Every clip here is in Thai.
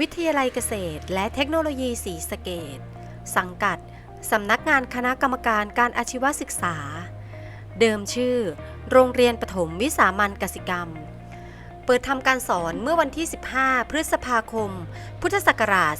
วิทยาลัยเกษตร และเทคโนโลยีศรีสะเกดสังกัด สำนักงานคณะกรรมการการอาชีวศึกษา เดิมชื่อ โรงเรียนปฐมวิสามันกสิกรรม เปิดทำการสอนเมื่อวันที่ 15 พฤษภาคม พุทธศักราช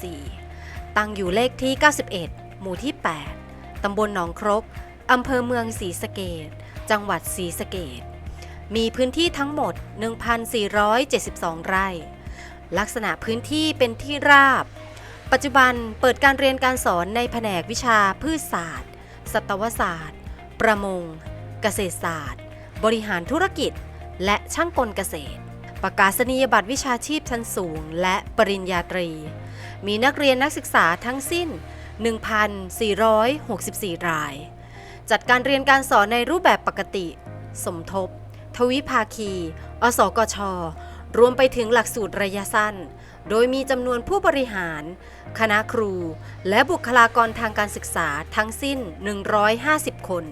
2474 ตั้งอยู่เลขที่ 91 หมู่ที่ 8 ตำบลหนองครกอำเภอเมืองศรีสะเกดจังหวัดศรีสะเกดมีพื้นที่ทั้งหมด 1,472 ไร่ ลักษณะพื้นที่เป็นที่ราบ ปัจจุบันเปิดการเรียนการสอนในแผนกวิชาพืชศาสตร์ สัตวศาสตร์ ประมง เกษตรศาสตร์ บริหารธุรกิจ และช่างกลเกษตร ประกาศนียบัตรวิชาชีพชั้นสูง และปริญญาตรี มีนักเรียนนักศึกษาทั้งสิ้น 1,464 ราย จัดการเรียนการสอนในรูปแบบปกติ สมทบ ทวิภาคี อสกช รวมไปถึงหลักสูตรระยะสั้น โดยมีจำนวนผู้บริหาร คณะครู และบุคลากรทางการศึกษาทั้งสิ้น 150 คน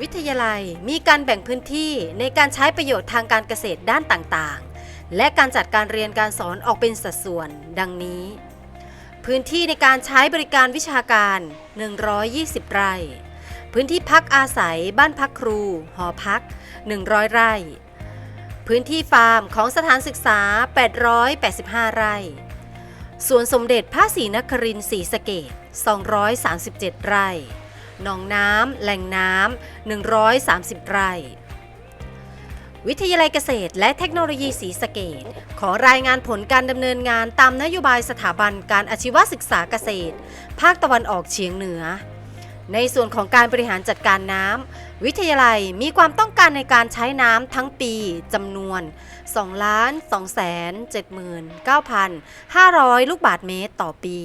วิทยาลัยมีการแบ่งพื้นที่ในการใช้ประโยชน์ทางการเกษตรด้านต่างๆ และการจัดการเรียนการสอนออกเป็นสัดส่วน ดังนี้ พื้นที่ในการใช้บริการวิชาการ 120 ไร่ พื้นที่พักอาศัย บ้านพักครู หอพัก 100 ไร่ พื้นที่ฟาร์มของสถานศึกษา 885 ไร่ สวนสมเด็จพระศรีนครินทร์ศรีสะเกด237 ไร่ หนองน้ำแหล่งน้ำ130 ไร่ วิทยาลัยเกษตรและเทคโนโลยีศรีสะเกดขอรายงานผลการดำเนินงานตามนโยบายสถาบันการอาชีวศึกษาเกษตร ภาคตะวันออกเฉียงเหนือ ในส่วนของการบริหารจัดการน้ำวิทยาลัยมีความต้องการในการใช้น้ำทั้งปีจำนวน 2 2 7 9 500 ลูกบาทเมตรต่อปี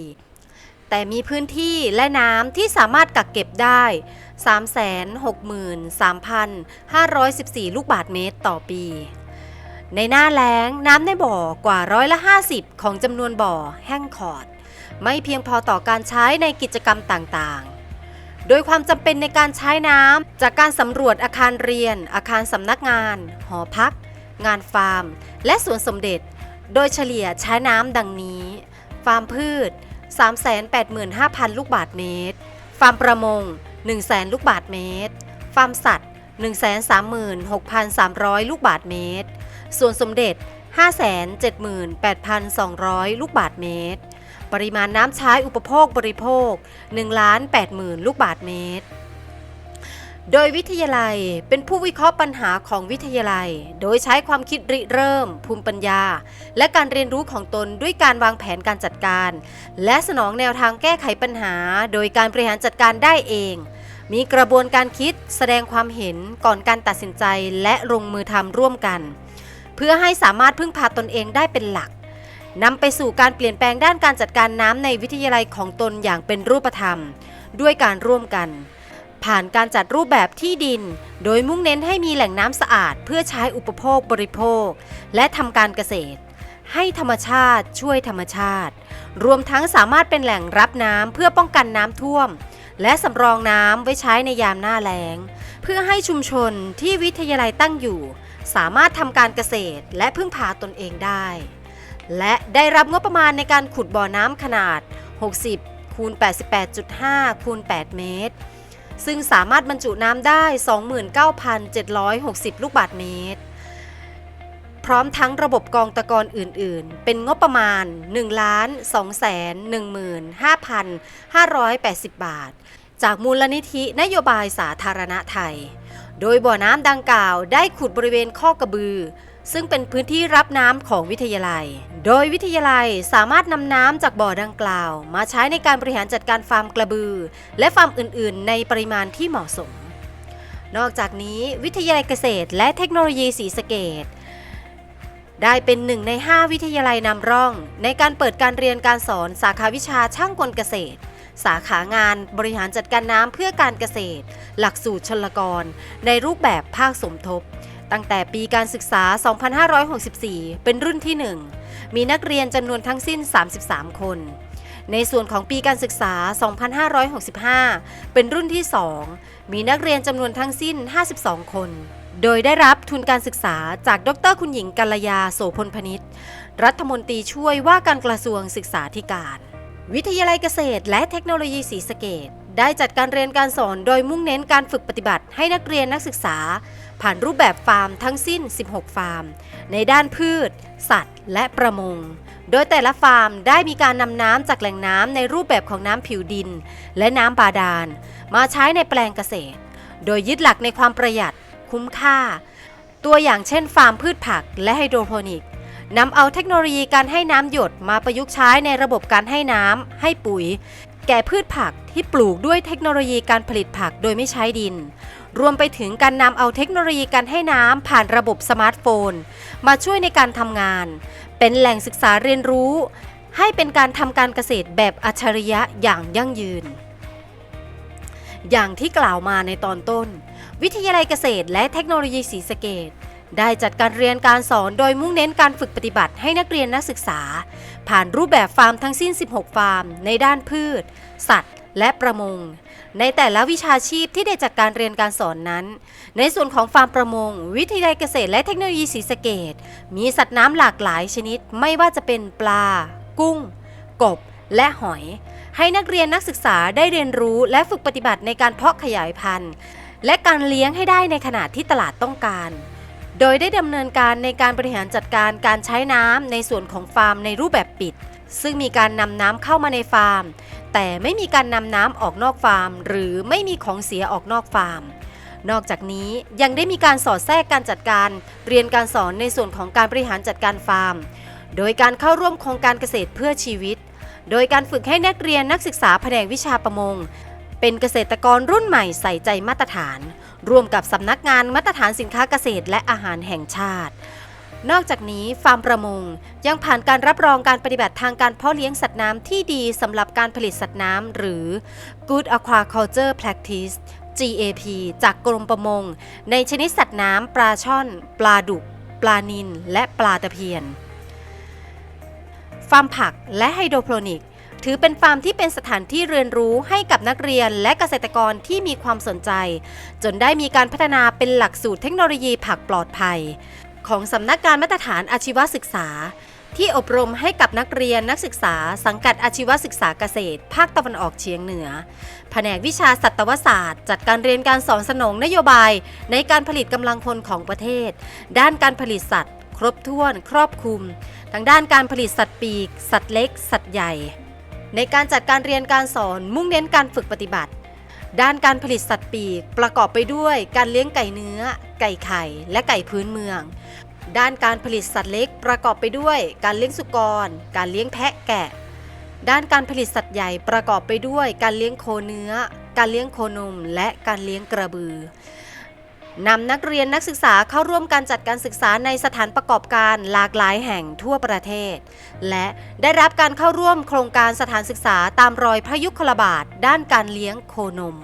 แต่มีพื้นที่และน้ำที่สามารถกักเก็บได้ 363,514 ลูกบาทเมตรต่อปี ในหน้าแล้งน้ำในบ่อกว่าร้อยละ 50 ของจำนวนบ่อแห้งขอด ไม่เพียงพอต่อการใช้ในกิจกรรมต่างๆ โดยความจำเป็นในการใช้น้ำจากการสำรวจอาคารเรียน อาคารสำนักงาน หอพัก งานฟาร์ม และสวนสมเด็จ โดยเฉลี่ยใช้น้ำดังนี้ ฟาร์มพืช 385,000 ลูกบาทเมตร ฟาร์มประมง 100,000 ลูกบาทเมตร ฟาร์มสัตว์ 136,300 ลูกบาทเมตรส่วนสมเด็จ 578,200 ลูกบาทเมตร ปริมาณน้ำใช้อุปโภคบริโภค 1,80,000 ลูกบาทเมตร โดยวิทยาลัยเป็นผู้วิเคราะห์ปัญหาของวิทยาลัย โดยใช้ความคิดริเริ่ม ภูมิปัญญา และการเรียนรู้ของตนด้วยการวางแผนการจัดการ และสนองแนวทางแก้ไขปัญหา โดยการบริหารจัดการได้เองมีกระบวนการคิดแสดงความเห็นก่อนการตัดสินใจและลงมือทำร่วมกัน เพื่อให้สามารถพึ่งพาตนเองได้เป็นหลัก นำไปสู่การเปลี่ยนแปลงด้านการจัดการน้ำในวิทยาลัยของตนอย่างเป็นรูปธรรม ด้วยการร่วมกัน ผ่านการจัดรูปแบบที่ดิน โดยมุ่งเน้นให้มีแหล่งน้ำสะอาด เพื่อใช้อุปโภคบริโภค และทำการเกษตร ให้ธรรมชาติช่วยธรรมชาติ รวมทั้งสามารถเป็นแหล่งรับน้ำเพื่อป้องกันน้ำท่วม และสำรองน้ำไว้ใช้ในยามหน้าแล้ง เพื่อให้ชุมชนที่วิทยาลัยตั้งอยู่ สามารถทำการเกษตรและพึ่งพาตนเองได้ และได้รับงบประมาณในการขุดบ่อน้ำขนาด 60คูณ88.5คูณ8เมตร ซึ่งสามารถบรรจุน้ำได้ 29,760 ลูกบาทเมตร พร้อมทั้งระบบกองตะกอนอื่น ๆ เป็นงบประมาณ 1,215,580 บาท จากมูลนิธินโยบายสาธารณะไทย โดยบ่อน้ำดังกล่าวได้ขุดบริเวณข้อกระบือ ซึ่งเป็นพื้นที่รับน้ำของวิทยาลัย โดยวิทยาลัยสามารถนำน้ำจากบ่อดังกล่าว มาใช้ในการบริหารจัดการฟาร์มกระบือ และฟาร์มอื่น ๆ ในปริมาณที่เหมาะสม นอกจากนี้วิทยาลัยเกษตร และเทคโนโลยีศรีสะเกดได้เป็นหนึ่งใน 5 วิทยาลัยนำร่อง ในการเปิดการเรียนการสอนสาขาวิชาช่างกลเกษตร สาขางานบริหารจัดการน้ำเพื่อการเกษตร หลักสูตรชลกร ในรูปแบบภาคสมทบ ตั้งแต่ปีการศึกษา 2564 เป็นรุ่นที่ 1 มีนักเรียนจำนวนทั้งสิ้น 33 คน ในส่วนของปีการศึกษา 2565 เป็นรุ่นที่ 2 มีนักเรียนจำนวนทั้งสิ้น 52 คน โดยได้รับทุนการศึกษาจากดรคุณหญิงกัลยาโสพลพนิษฐ์รัฐมนตรีช่วยว่าการกระทรวงศึกษาธิการ วิทยาลัยเกษตรและเทคโนโลยีศรีสะเกด ได้จัดการเรียนการสอนโดยมุ่งเน้นการฝึกปฏิบัติให้นักเรียนนักศึกษา ผ่านรูปแบบฟาร์มทั้งสิ้น 16 ฟาร์ม ในด้านพืช สัตว์ และประมง โดยแต่ละฟาร์มได้มีการนำน้ำจากแหล่งน้ำในรูปแบบของน้ำผิวดิน และน้ำบาดาล มาใช้ในแปลงเกษตร โดยยึดหลักในความประหยัดคุ้มค่า ตัวอย่างเช่น ฟาร์มพืชผักและไฮโดรโปนิกนำเอาเทคโนโลยีการให้น้ำหยดมาประยุกต์ใช้ในระบบการให้น้ำให้ปุ๋ย แก่พืชผักที่ปลูกด้วยเทคโนโลยีการผลิตผักโดยไม่ใช้ดิน รวมไปถึงการนำเอาเทคโนโลยีการให้น้ำผ่านระบบสมาร์ทโฟน มาช่วยในการทำงาน เป็นแหล่งศึกษาเรียนรู้ ให้เป็นการทำการเกษตรแบบอัจฉริยะอย่างยั่งยืน อย่างที่กล่าวมาในตอนต้น วิทยาลัยเกษตรและเทคโนโลยีศรีสะเกด ได้จัดการเรียนการสอนโดยมุ่งเน้นการฝึกปฏิบัติให้นักเรียนนักศึกษา ผ่านรูปแบบฟาร์มทั้งสิ้น 16 ฟาร์ม ในด้านพืช สัตว์ และประมง ในแต่ละวิชาชีพที่ได้จัดการเรียนการสอนนั้น ในส่วนของฟาร์มประมง วิทยาลัยเกษตรและเทคโนโลยีศรีสะเกดมีสัตว์น้ำหลากหลายชนิด ไม่ว่าจะเป็นปลา กุ้ง กบ และหอย ให้นักเรียนนักศึกษาได้เรียนรู้และฝึกปฏิบัติในการเพาะขยายพันธุ์ และการเลี้ยงให้ได้ในขนาดที่ตลาดต้องการ โดยได้ดำเนินการในการบริหารจัดการการใช้น้ำในส่วนของฟาร์มในรูปแบบปิด ซึ่งมีการนำน้ำเข้ามาในฟาร์ม แต่ไม่มีการนำน้ำออกนอกฟาร์ม หรือไม่มีของเสียออกนอกฟาร์ม นอกจากนี้ยังได้มีการสอดแทรกการจัดการ เรียนการสอนในส่วนของการบริหารจัดการฟาร์ม โดยการเข้าร่วมโครงการเกษตรเพื่อชีวิต โดยการฝึกให้นักเรียนนักศึกษาแผนกวิชาประมง เป็นเกษตรกรรุ่นใหม่ใส่ใจมาตรฐาน ร่วมกับสำนักงานมาตรฐานสินค้าเกษตรและอาหารแห่งชาติ นอกจากนี้ฟาร์มประมงยังผ่านการรับรองการปฏิบัติทางการเพาะเลี้ยงสัตว์น้ำที่ดีสำหรับการผลิตสัตว์น้ำหรือ Good Aquaculture Practice GAP จากกรมประมง ในชนิดสัตว์น้ำปลาช่อน ปลาดุก ปลานิลและปลาตะเพียน ฟาร์มผักและไฮโดรโปนิก ถือเป็นฟาร์มที่เป็นสถานที่เรียนรู้ให้กับนักเรียนและเกษตรกรที่มีความสนใจ จนได้มีการพัฒนาเป็นหลักสูตรเทคโนโลยีผักปลอดภัย ของสำนักงานมาตรฐานอาชีวศึกษา ที่อบรมให้กับนักเรียนนักศึกษา สังกัดอาชีวศึกษาเกษตร ภาคตะวันออกเฉียงเหนือ แผนกวิชาสัตวศาสตร์ จัดการเรียนการสอนสนองนโยบาย ในการผลิตกำลังพลของประเทศ ด้านการผลิตสัตว์ ครบถ้วน ครอบคลุมทั้งด้านการผลิตสัตว์ปีก สัตว์เล็ก สัตว์ใหญ่ ในการจัดการเรียนการสอนมุ่งเน้นการฝึกปฏิบัติ ด้านการผลิตสัตว์ปีกประกอบไปด้วยการเลี้ยงไก่เนื้อ ไก่ไข่ และไก่พื้นเมือง ด้านการผลิตสัตว์เล็กประกอบไปด้วย การเลี้ยงสุกร การเลี้ยงแพะแกะ ด้านการผลิตสัตว์ใหญ่ประกอบไปด้วย การเลี้ยงโคเนื้อ การเลี้ยงโคนม และการเลี้ยงกระบือ นำนักเรียนนักศึกษาเข้าร่วมการจัดการศึกษาในสถานประกอบการหลากหลายแห่งทั่วประเทศ และได้รับการเข้าร่วมโครงการสถานศึกษาตามรอยพระยุคลบาทด้านการเลี้ยงโคนม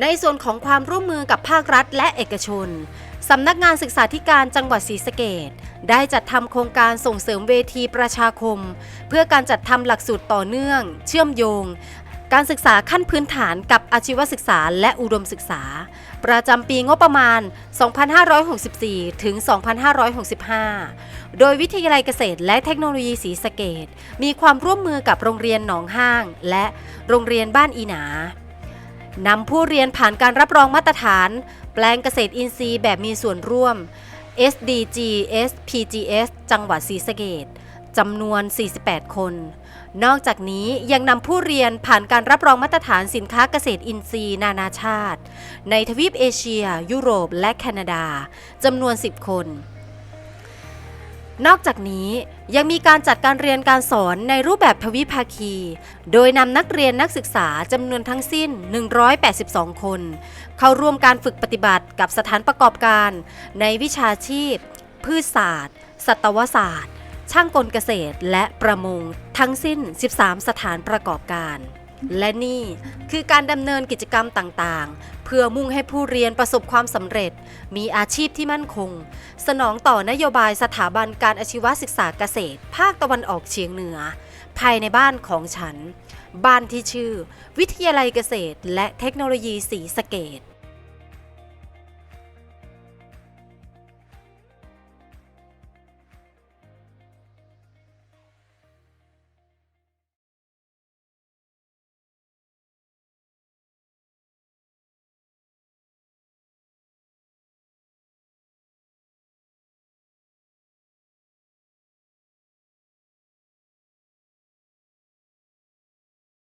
ในส่วนของความร่วมมือกับภาครัฐและเอกชนสำนักงานศึกษาธิการจังหวัดศรีสะเกดได้จัดทำโครงการส่งเสริมเวทีประชาคม เพื่อการจัดทำหลักสูตรต่อเนื่อง เชื่อมโยง การศึกษาขั้นพื้นฐานกับอาชีวศึกษาและอุดมศึกษา ประจำปีงบประมาณ 2564 ถึง 2565 โดยวิทยาลัยเกษตรและเทคโนโลยีศรีสะเกดมีความร่วมมือกับโรงเรียนหนองห้าง และโรงเรียนบ้านอีหนานำผู้เรียนผ่านการรับรองมาตรฐาน แปลงเกษตรอินทรีย์แบบมีส่วนร่วม SDG SPGS จังหวัดศรีสะเกด จำนวน 48 คน นอกจากนี้ยังนำผู้เรียนผ่านการรับรองมาตรฐานสินค้าเกษตรอินทรีย์ นานาชาติ ในทวีปเอเชีย ยุโรป และแคนาดาจำนวน 10 คน นอกจากนี้ยังมีการจัดการเรียนการสอนในรูปแบบทวิภาคี โดยนำนักเรียนนักศึกษาจำนวนทั้งสิ้น 182 คน เข้าร่วมการฝึกปฏิบัติกับสถานประกอบการ ในวิชาชีพ พืชศาสตร์ สัตวศาสตร์ ช่างกลเกษตรและประมงทั้งสิ้น 13 สถานประกอบการ และนี่คือการดำเนินกิจกรรมต่างๆ เพื่อมุ่งให้ผู้เรียนประสบความสำเร็จ มีอาชีพที่มั่นคง สนองต่อนโยบายสถาบันการอาชีวศึกษาเกษตร ภาคตะวันออกเฉียงเหนือ ภายในบ้านของฉัน บ้านที่ชื่อ วิทยาลัยเกษตร และเทคโนโลยีศรีสะเกด